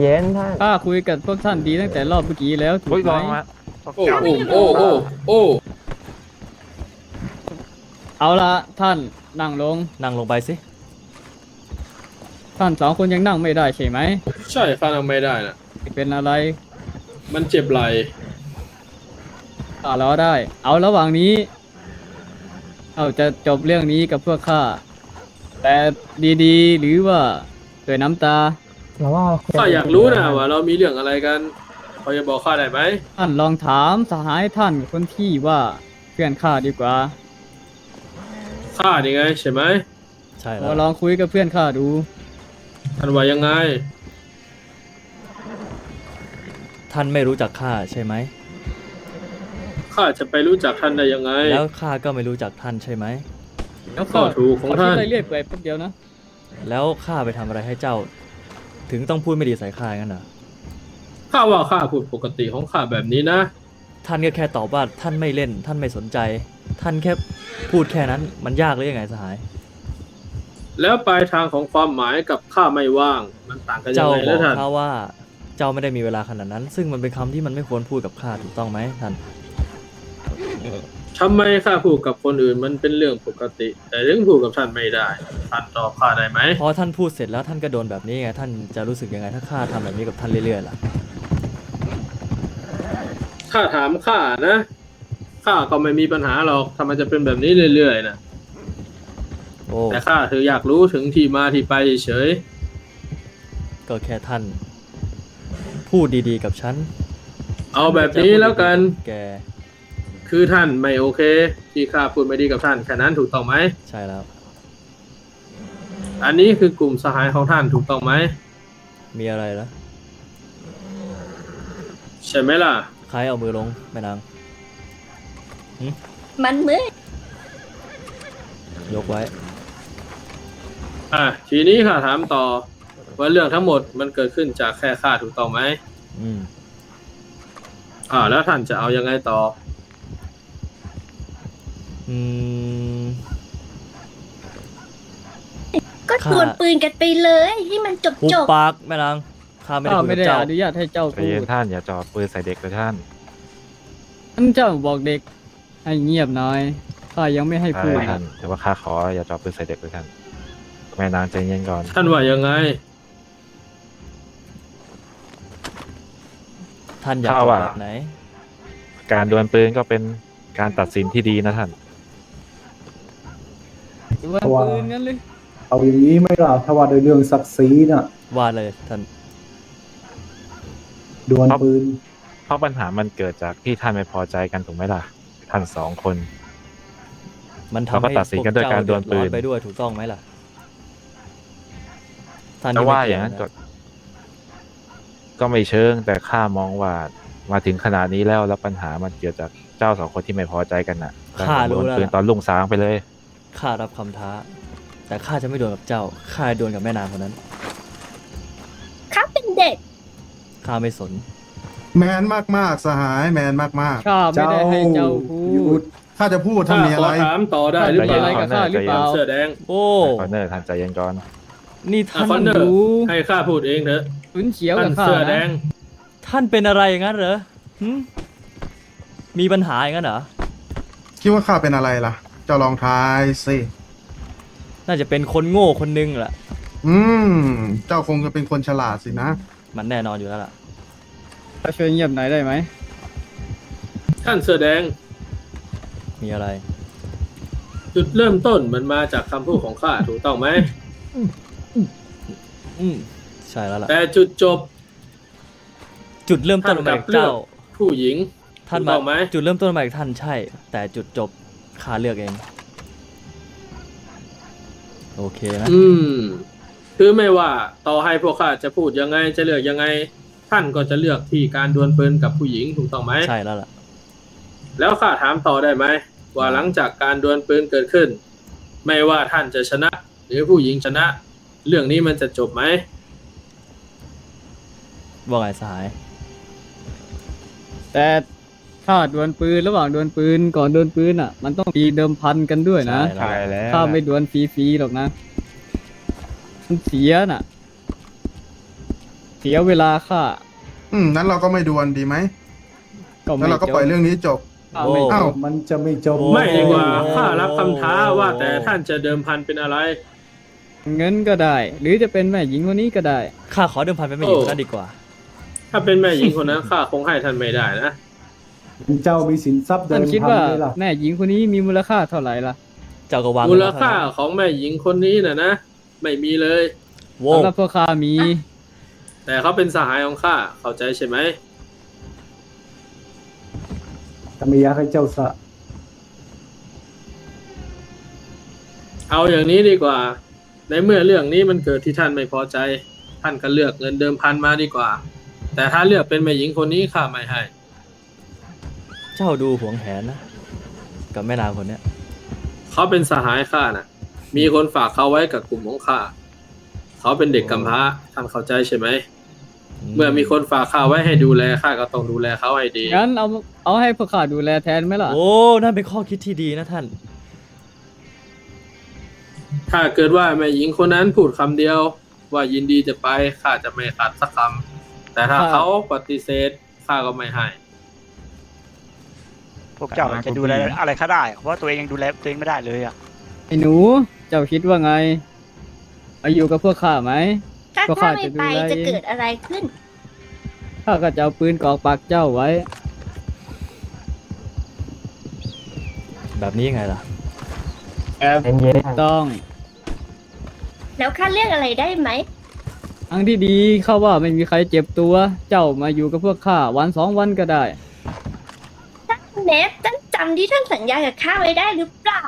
เย็นท่านข้าคุยกับพวกท่านดีตั้งแต่รอบเมื่อกี้แล้วถูกเฮ้ยไหลมองมาโอ้โอ้โอ้โอ้โอ้เอาละท่านนั่งลง นั่งลงไปสิ ท่านสองคนยังนั่งไม่ได้ใช่ไหม ใช่ข้าทำไม่ได้น่ะ เป็นอะไรมันเจ็บไหล่ข้ารอได้ เอาระหว่างนี้เอาจะจบเรื่องนี้กับพวกข้าแต่ดีๆ หรือว่าด้วยน้ำตา เราว่าคุข้าอยากรู้นะว่าเรามีเรื่องอะไรกันพอจะบอกข้าได้ไหมท่านลองถามสหายท่านคนที่ว่าเพื่อนข้าดีกว่าข้านี่ไงใช่ไหมใช่แล้เราวลองคุยกับเพื่อนข้าดู ท่านว่ายังไง ท่านไม่รู้จักข้าใช่ไหม ข้าจะไปรู้จักท่านได้ยังไง แล้วข้าก็ไม่รู้จักท่านใช่ไหม แล้วก็ถูกของท่านขที่เรียกไปแป๊บเดียวนะแล้วข้าไปทำอะไรให้เจ้า ถึงต้องพูดไม่ดีใส่ข้าอย่างนั้นเหรอข้าว่าข้าพูดปกติของข้าแบบนี้นะ ท่านก็แค่ตอบว่าท่านไม่เล่น ท่านไม่สนใจ ท่านแค่พูดแค่นั้นมันยากหรือยังไงสหาย แล้วปลายทางของความหมายกับข้าไม่ว่าง มันต่างกันยังเจ้าไงบแล้อวกท่านข้าว่าเจ้าไม่ได้มีเวลาขนาดนั้น ซึ่งมันเป็นคำที่มันไม่ควรพูดกับข้าถูกต้องไหมท่าน ทำไมข้าพูดกับคนอื่นมันเป็นเรื่องปกติ แต่เรื่องพูดกับท่านไม่ได้ ท่านตอบข้าได้ไหม พอท่านพูดเสร็จแล้วท่านก็โดนแบบนี้ไงท่านจะรู้สึกยังไงถ้าข้าทำแบบนี้กับท่านเรื่อยๆล่ะถ้าถามข้านะ ข้าก็ไม่มีปัญหาหรอกถ้ามันจะเป็นแบบนี้เรื่อยๆนะโอ้แต่ข้าคืออยากรู้ถึงที่มาที่ไปเฉยก็แค่ท่าน พูดดีๆกับฉันเอาแบบนี้แล้วกัน แก คือท่านไม่โอเค ที่ข้าพูดไม่ดีกับท่านแค่นั้นถูกต้องไหม ใช่แล้ว อันนี้คือกลุ่มสหายของท่านถูกต้องไหม มีอะไรล่ะใช่ไหมล่ะ ใครเอามือลงแม่นางมันมือยกไว้ อะทีนี้ข้าถามต่อ ว่าเรื่องทั้งหมดมันเกิดขึ้นจากแค่ข้าถูกต้องไหม อืม อ่า แล้วท่านจะเอายังไงต่ออื ก็ค่ะดวลปืนกันไปเลย ให้มันจบหุบจบปากแม่นางข้าไม่ได้ข้าคุยไม่กับได้เจ้าอนุญาตให้เจ้าใจพูเย็นดท่านอย่าจ่อปืนใส่เด็กเลยท่านท่านเจ้าบอกเด็ก ให้เงียบหน่อยข้ายังไม่ให้พูดใช่ท่านแต่ว่าข้าขออย่าจ่อปืนใส่เด็กเลยท่านแม่นางใจเย็นก่อนท่านว่ายังไง ท่านอยากข้าบอกว่าแบบไหน การดวลปืนก็เป็นการตัดสินที่ดีนะท่านดวลปืนงั้นเลย เอาอย่างนี้ไหม่ล่ะถ้าว่าในเรื่องศักดิ์ศรีน่ะว่าเลยท่านดวลปืน เพราะปัญหามันเกิดจากที่ท่านไม่พอใจกันถูกไหมล่ะ ท่านสองคน มันเราทำก็ให้ตัดสินกันด้วยการดวลปืน พกเจ้าเดือร้อไปด้วยถูกต้องไหมล่ะท่านแต่ที่ว่าไม่อเกี่ย่างนั้นนะก็ ก็ไม่เชิง แต่ข้ามองว่ามาถึงขนาดนี้แล้วแล้วปัญหามันเกิดจากเจ้าสองคนที่ไม่พอใจกันน่ะข้าดรู้วลแล้วปืนล่ะตอนลุ่งสางไปเลย ข้ารับคำท้า แต่ข้าจะไม่ดวลกับเจ้า ข้าจะดวลกับแม่นางคนนั้น เขาเป็นเด็ก ข้าไม่สน แมนมากๆ สหายแมนมากข้าไม่ได้ให้เจ้าพูหยุด ดข้าจะพูดถ้าข้ามีขอะอไร ถามต่อได้หรือเปมีล่าอะไรกับข้าหรือเปล่าเสื้อแดง โอ้ คอนเนอร์ท่านใจเย็นก่อนนี่อะท่านคอนเนอร์รู้ให้ข้าพูดเองเถอะฉุนเฉียวท่ากับนข้าเสื้อแดนะง ท่านเป็นอะไรอย่างนั้นเหรอหึมีปัญหาอย่างนั้นเหรอ คิดว่าข้าเป็นอะไรล่ะ เจ้าลองทายสิ น่าจะเป็นคนโง่คนนึงแหละอืม เจ้าคงจะเป็นคนฉลาดสินะ มันแน่นอนอยู่แล้วล่ะช่วยเงียบหน่อยได้ไหม ท่านเสื้อแดงมีอะไร จุดเริ่มต้นมันมาจากคำพูดของข้าถูกต้องไหม อืมใช่แล้วล่ะ แต่จุดจบ จุดเริ่มต้นมาจากเจ้า ผู้หญิงท่านถูกมาต้องไหม จุดเริ่มต้นมาจากท่านใช่ แต่จุดจบข้าเลือกเอง โอเคนะอืม คือไม่ว่าต่อให้พวกข้าจะพูดยังไงจะเลือกยังไง ท่านก็จะเลือกที่การดวลปืนกับผู้หญิงถูกต้องไหมใช่แล้วล่ะ แล้วข้าถามต่อได้ไหมว่าหลังจากการดวลปืนเกิดขึ้น ไม่ว่าท่านจะชนะ หรือผู้หญิงชนะ เรื่องนี้มันจะจบไหมว่าไงสหาย แต่ ถ้าดวลปืนระหว่างดวลปืนก่อนดวลปืนอะ มันต้องมีเดิมพันกันด้วยนะใช่แล้วใช่แล้วข้าไม่ดวลฟรีๆหรอกนะ มันเสียน่ะ เสียเวลาข้าอืมนั้นเราก็ไม่ดวลดีไหมก็แล้วไม่เราก็จปล่อยบเรื่องนี้จบข้าไม่อ้าวมันจะไม่จบโอ้ไม่ดีกว่าโอ้ข้ารับคำท้าว่าแต่ท่านจะเดิมพันเป็นอะไร เงินก็ได้ หรือจะเป็นแม่หญิงคนนี้ก็ได้ข้าขอเดิมพันเป็นแม่หญิงคนนั้นดีกว่า ถ้าเป็นแม่หญิงคนนั้นข้าคงให้ท่านไม่ได้นะ เจ้ามีสินทรัพย์เดิท่านนคิดพันว่าไหมล่ะแม่หญิงคนนี้มีมูลค่าเท่าไหร่ล่ะเจ้าก็วางมูเงินลไว้เท่าค่านั้นของแม่หญิงคนนี้น่ะนะ ไม่มีเลย โว้สำหรับพวกข้ามีแต่เขาเป็นสหายของข้าเข้าใจใช่ไหมแต่ไม่อยากให้เจ้าสะเอาอย่างนี้ดีกว่า ในเมื่อเรื่องนี้มันเกิดที่ท่านไม่พอใจ ท่านก็เลือกเงินเดิมพันมาดีกว่า แต่ถ้าเลือกเป็นแม่หญิงคนนี้ข้าไม่ให้ เจ้าดูหวงแหนนะ กับแม่นางคนเนี้ย เขาเป็นสหายข้าน่ะ มีคนฝากเขาไว้กับกลุ่มของข้าเขาเป็นเด็กกำพร้าท่านเข้าใจใช่ไหม เมื่อมีคนฝากข้าไว้ให้ดูแลข้าก็ต้องดูแลเขาให้ดี งั้นเอาเอาให้พวกข้าดูแลแทนไหมล่ะ โอ้ นั่นเป็นข้อคิดที่ดีนะท่าน ถ้าเกิดว่าแม่หญิงคนนั้นพูดคำเดียว ว่ายินดีจะไปข้าจะไม่ขัดสักคำแต่ถ้าครับเขาปฏิเสธข้าก็ไม่ให้ พวกเจ้าจะดูแลอะไรข้าได้ เพราะว่าตัวเองยังดูแลตัวเองไม่ได้เลยอะไอ้หนู เจ้าคิดว่าไงไปอยู่กับพวกข้าไหม ถ้าก็ข้าข้าไม่จะดูไปแลจะเองเกิดอะไรขึ้น ข้าก็จะเอาปืนกรอกปากเจ้าไว้ แบบนี้ยังไงล่ะแอบต้อง แล้วข้าเลือกอะไรได้ไหมทางที่ดีเข้าว่าไม่มีใครเจ็บตัว เจ้ามาอยู่กับพวกข้าวันสองวันก็ได้ เนฟท่านจำที่ท่านสัญญากับข้าไว้ได้หรือเปล่า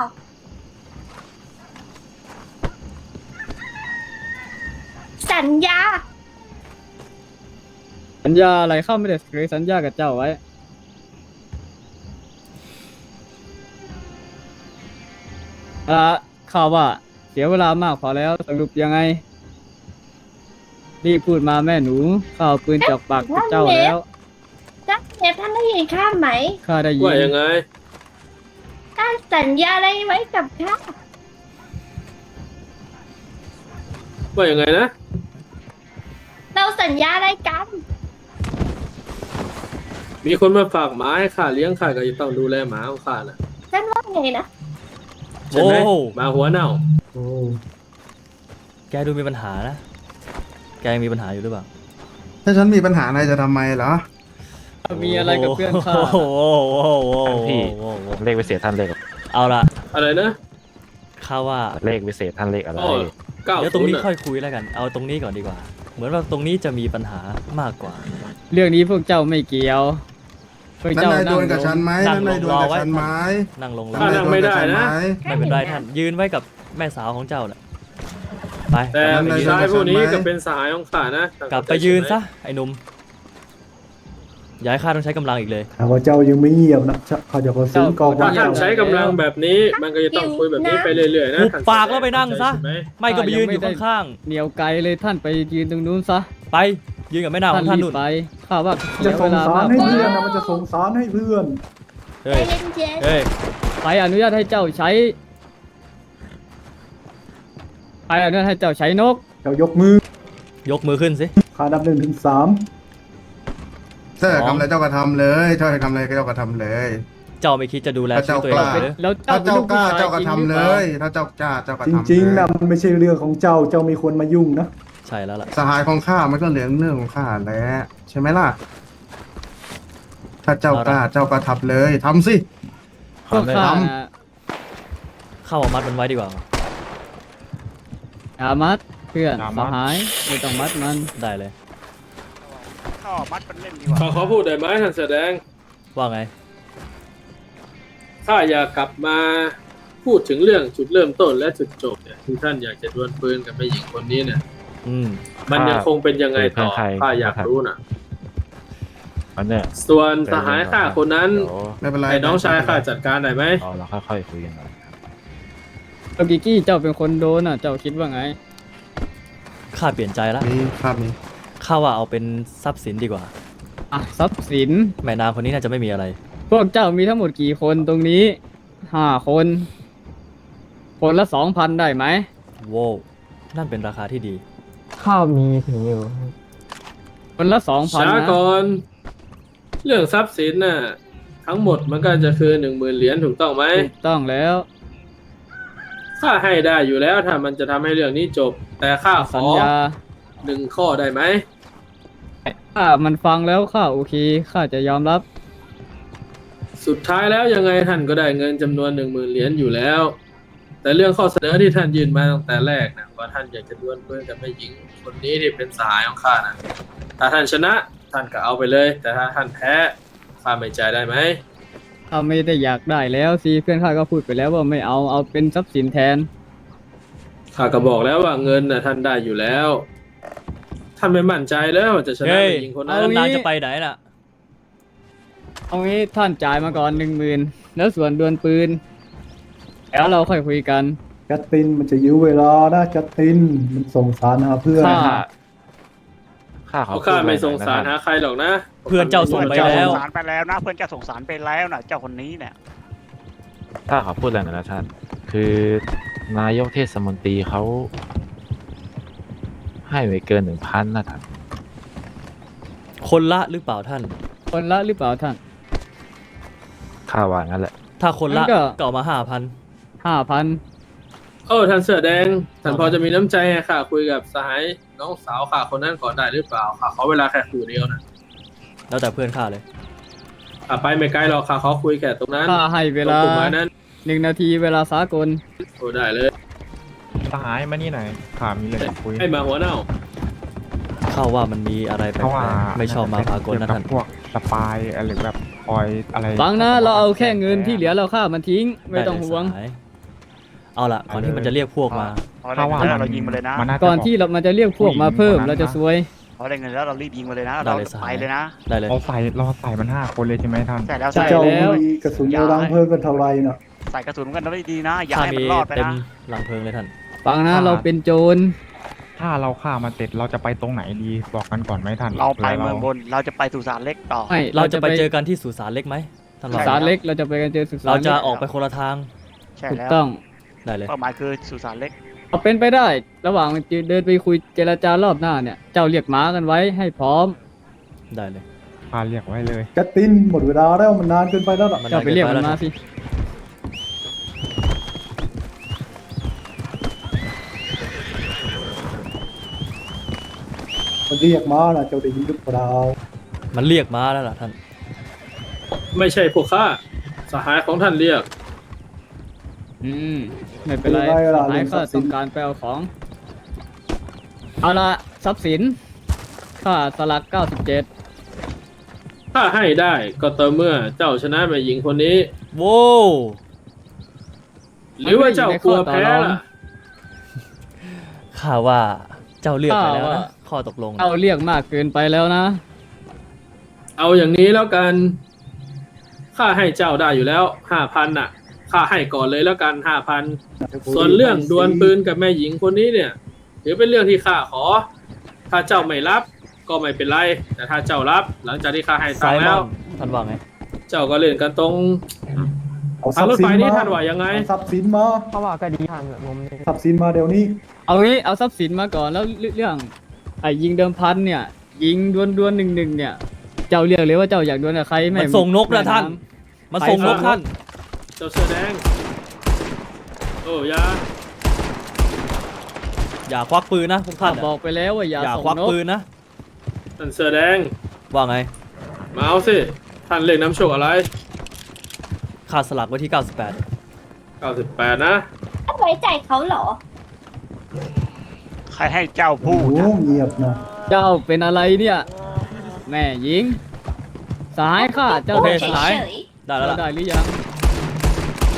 สัญญา สัญญาอะไรข้าไม่ได้เคยสัญญากับเจ้าไว้เอาละข้าว่า เสียเวลามากพอแล้วสรุปยังไง รีบพูดมาแม่หนูข้าเอาปืนจากปากเจ้าแล้ว ท่านเนฟท่านได้ยินข้าไหมข้าได้ยิว่ายังนไงท่านสัญญาอะไรไว้กับข้าว่ายังไงนะ เราสัญญาอะไรกันมีคนมาฝากหมาให้ข้าเลี้ยงข้าก็จะต้องดูแลหมาของข้านะท่านว่าไงนะใช่ไหมโอ้หมาหัวเน่า โอ้แกดูมีปัญหานะ แกยังมีปัญหาอยู่หรือเปล่า ถ้าฉันมีปัญหาอะไรจะทำไมเหรอ มีอะไรกับเพื่อนข้าโอ้โหโอ้โหโอ้โหพี่ โอ้โหเลขวิเศษท่านเลขเอาละอะไรนะข้าว่าเลขวิเศษท่านเลขอะไร อ๋อเก้าเดี๋ยวตรศูงนนี้ย์ค่อยคุยแล้วกัน เอาตรงนี้ก่อนดีกว่า เหมือนว่าตรงนี้จะมีปัญหามากกว่า เรื่องนี้พวกเจ้าไม่เกี่ยว พวกนั่นเจ้านายดนั่งวลกับลฉันงไหมนั่นั่งนลง นายดวลรอกับไว้ฉันไหมนั่งลงรอข้านั่งไม่ได้นะไม่เป็นไรท่านยืนไว้กับแม่สาวของเจ้าน่ะไปแต่กลับไปยืนชายผู้นี้ก็เป็นสหายของข้านะ กลับไปยืนซะไอ้หนุ่มอ ย่าให้ข้าต้องใช้กำลังอีกเลยถ้าว่าเจ้ายังไม่เงียบนะเขาจะขอซื้อกองถ้าว่าท่านเจ้า ใช้กำลังแบบนี้ มันก็จะต้องคุยแบบนี้ไปเรื่อยๆนะหุบท่นปากแล้วไปนั่งซะเข้าใจใช่ไหมไม่ก็ไปยืนอยู่ข้างเหนียวไกลเลยท่านไปยืนตรงนู้นซะๆ ไป ยืนกับแม่นางขท่าอนงท่านรีบนู่นไปข้าว่าจะเสียส่เวงลาสารมากให้กว่าเพื่อนนะมันจะส่งสารให้เพื่อนเฮ้ยใจเย็นเฮ้ย ใครอนุญาตให้เจ้าใช้ใครอนุญาตให้เจ้าใช้นก เจ้ายกมือยกมือขึ้นสิขานับหนึ่งถึงสาม ถ้าจะทำอะไรเจ้าก็ทำเลยถ้าจะทำอะไรก็เจ้าก็ทำเลย เจ้าไม่คิดจะดูแลพระชีวิเจ้าตตัวเองกล้าหรือ แล้วถ้าเจ้าเป็นเจ้าลูกกล้าผู้ชายเจ้าก็จริงทำหรือเลเปล่ายถ้าเจ้ากล้าเจ้าก็จทำเลยริงๆนะมันไม่ใช่เรื่องของเจ้าเจ้ามีคนมายุ่งนะใช่แล้วล่ะ สหายของข้ามันก็เหลืองเรื่องของข้าแหล้วใช่ไหมล่ะ ถ้าเจ้ากล้าเจ้าก็ทำเลยทำสิพวกข้าทน่ะเข้าเอามัดมันไว้ดีกว่าอย่ามัดเพื่อนอย่าสมัดหายไม่ต้องมัดมันได้เลย ก็มัดมันเล่นดีกว่าขอขอพูดได้ไหมท่านแสดง ว่าไง ถ้าอยากกลับมาพูดถึงเรื่องจุดเริ่มต้นและจุดจบเนี่ยที่ท่านอยากจะดวลปืนกับแม่หญิงคนนี้เนี่ย อืม มันยังคงเป็นยังไงต่อใคร ข้าอยากรู้น่ะ อันเนี้ยส่วนสหายข้าคนนั้นเดี๋ยวไม่เป็นไรไอ้น้องชายข้าจัดการได้ไหมเราเราค่อยๆคุยกันหน่อยโอกิกี้เจ้าเป็นคนโดนอะ เจ้าคิดว่าไง ข้าเปลี่ยนใจแล้วมีครับมี ข้าว่าเอาเป็นทรัพย์สินดีกว่า อะทรัพย์สิน แม่นางคนนี้น่าจะไม่มีอะไร พวกเจ้ามีทั้งหมดกี่คนตรงนี้ห้าคน คนละสองพันได้ไหมโว้วนั่นเป็นราคาที่ดี ข้าวมีถึงอยู่ คนละสองพันช้านะก่อนเรื่องทรัพย์สินน่ะทั้งหมดมันก็จะคือหนึ่งหมื่นเหรียญถูกต้องไหมถูกต้องแล้วค่าให้ได้อยู่แล้วถ้ามันจะทำให้เรื่องนี้จบ แต่ค่าขสัอญญา หนึ่งข้อได้ไหมถ้ามันฟังแล้วข้าโอเคข้าจะยอมรับ สุดท้ายแล้วยังไงท่านก็ได้เงินจำนวนหนึ่งหมื่นเหรียญอยู่แล้ว แต่เรื่องข้อเสนอที่ท่านยื่นมาตั้งแต่แรกนะว่าท่านอยากจะดวลเพื่อนกับแม่หญิงคนนี้ที่เป็นสหายของข้านะถ้าท่านชนะท่านก็เอาไปเลย แต่ถ้าท่านแพ้ข้าไม่จ่ายได้ไหมข้าไม่ได้อยากได้แล้วสิเพื่อนข้าก็พูดไปแล้วว่าไม่เอาเอาเป็นทรัพย์สินแทน ข้าก็บอกแล้วว่าเงินน่ะท่านได้อยู่แล้ว ท่านไม่มั่นใจแล้วว่าจะชนะเฮ้ยแม่หญิงคนแล้นั้วนนานจะไปไหนน่ะ เอางี้ท่านจ่ายมาก่อนหนึ่งหมื่นแล้วส่วนดวลปืน แล้วเราค่อยคุยกันจัสตินมันจะยื้อเวลานะจัสตินมันส่งสารหาเพื่อนค่าข้าขอเพราะข้าไม่พูดสงสารหน่อยนะหาใครหรอกนะเพื่อนเจ้าส่งเพื่อนไปเจ้าแล้สวงสารไปแล้วนะ เพื่อนเจ้าสงสารไปแล้วนะเจ้าคนนี้เนี่ย ข้าขอพูดอะไรหน่อยนะท่าน คือนายกเทศมนตรีเขา ให้ไม่เกินหนึ่งพันนะท่านคนละหรือเปล่าท่าน คนละหรือเปล่าท่าน ข้าว่างั้นแหละ ถ้าคนละงั้นก็ก็เอามาห้าพันห้าพันเออท่านเสือแดงท่านพอจะมีน้ำใจให้ข้าคุยกับสหายน้องสาวข้าคนนั้นก่อนได้หรือเปล่าข้าขอเวลาแค่คู่เดียวนะแล้วแต่เพื่อนข้าเลยข้าไปไม่ไกลหรอกข้าขอคุยแค่ตรงนั้นค่าให้เวลาตรงกลุ่มไม้นั้นหนึ่งนาทีเวลาสากลโอ้ได้เลย สหายมานี่หน่อยข่ามีเรื่องจะคุยให้มาหัวเน่าเข้าว่ามันมีอะไรแปลเพราะว่ากๆไม่ชอบมาพากลนะเกี่ยวกัท่าบนพวกสปายอะไรแบบคอยอะไรฟังนะ เราเอาแค่เงินที่เหลือเราค่ามันทิ้ง ไม่ต้องห่วง ได้เลยสายเอาล่ะก่อนที่มันจะเรียกพวกมา พอได้เงินแล้วเรายิงมาเลยนะมัาจก่อนที่เรามันจะเรียกพวกมาเพิ่มผู้หญิงคนนั้นเราจะซวย พอได้เงินแล้วเรารีบยิงมาเลยนะ ได้เราเลยสหาย ไปเลยนะได้เลย เราใส่เราใส่มันห้าคนเลยใช่ไหมท่านใช่แล้วใช่ใส่เจ้าแล้ว มีกระสุนยาล้างเพลิงกันเท่าไหรน่ะใส่กระสุนกันได้ดีนะ อย่าข้าให้มีมันรอดไปเต็มนะ หลังเพลิงเลยท่าน ฟังนะ เราเป็นโจร ถ้าเราฆ่ามันเสร็จเราจะไปตรงไหนดีบอกกันก่อนไหมท่านเราไปผื่เมืองบนเราจะไปสุสานเล็กต่อ ไม่เราจะไปเจอกันที่สุสานเล็กไหมท่านสุว่าสานเล็กเราจะไปกันเจอสุสานเราจะล็กออกไปคนละทางใช่ถูกแล้วต้องได้เลยเป้าหมายคือสุสานเล็กเอาเป็นไปได้ ระหว่างเดินไปคุยเจรจารอบหน้าเนี่ย เจ้าเรียกม้ากันไว้ให้พร้อมได้เลยพาเรียกไว้เลยจัสตินหมดเวลาแล้วมันนานเกินไปแล้วน่ะมันเจ้าไปเรียกมันมาสิ เรียกมาน่ะเจ้าได้ยินหรือเปล่ามันเรียกมาแล้วล่ะท่าน ไม่ใช่พวกข้าสหายของท่านเรียก อืม ไม่เป็นไรเป็นไรล่ะสหายเรื่องทรัก็พย์สินต้องการไปเอาของ เอาละทรัพย์สินค่าสลัก 97 ถ้าให้ได้ก็ต่อเมื่อเจ้าชนะแม่หญิงคนนี้ โว้วหรือว่าเจ้ากลัวแพ้ล่ะ ข้าว่าเจ้าเลือกไปแล้วข้านะว่า ข้อตกลงเอาเรียกมากเกินไปแล้วนะ เอาอย่างนี้แล้วกันข้าให้เจ้าได้อยู่แล้วห้าพันน่ะข้าให้ก่อนเลยแล้วกันห้าพัน ส่วนเรื่องดวลปืนกับแม่หญิงคนนี้เนี่ยถือเป็นเรื่องที่ข้าขอ ถ้าเจ้าไม่รับก็ไม่เป็นไร แต่ถ้าเจ้ารับ หลังจากที่ข้าให้ตัซ้างยค์มแล้อวนท่านว่าไงเจ้าก็เล่นกันตรงเอาททารังพรถย์สิไฟนนี่มาท่านว่ายังไง เอาทรัพย์สินมาเพราะว่าก็ดีทางผมนี่ทรัพย์สินมาเดี๋ยวนี้เอางี้เอาทรัพย์สินมาก่อนแล้วเรื่อง ไอ้ยิงเดิมพันเนี่ย ยิงดวลดวลหนึ่งหนึ่งเนี่ย เจ้าเรียกเลยว่าเจ้าอยากดวลกับใครไม่มันส่งนกนะท่าน มันส่งนกท่าน เจ้าเสื้อแดง โอ้อยาอย่าควักปืนนะพวกข้าท่านบอกไปแล้วว่าอย่าอย่าส่งควักนกปืนนะท่านเสื้อแดง ว่าไง มาเอาสิ ท่านเล่นน้ำโชคอะไรค่าสลักไว้ที่ 98 98 นะท่านไว้ใจเขาเหรอ ใครให้เจ้าพูโอ้ดโหนะเงียบนะเจ้าเป็นอะไรเนี่ย แม่หญิง สหายข้าเจ้าโอเคได้สหายเฉยได้แล้วเจ้าล่ะได้หรือยัง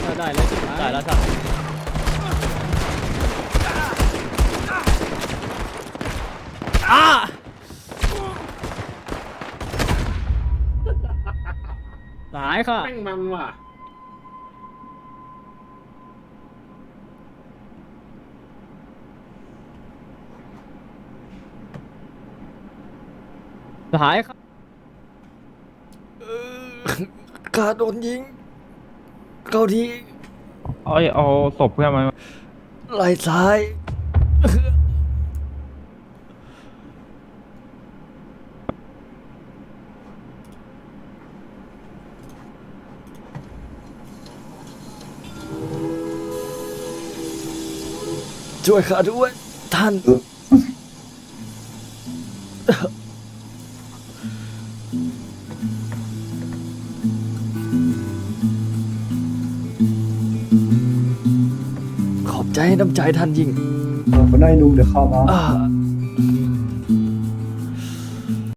เจ้าได้แล้วใช่ไหมได้แล้วท่านอ้าสหายข้าแม่งมันว่ะ หายครับข้าโดนยิง เข้าที่เอาเอาศพเพื่อนมาไหล่ซ้าย ช่วยข้าด้วยท่าน ใจน้ำใจท่านยิ่งเออคนได้นุ่มเดี๋ยวเข้ามา อ่า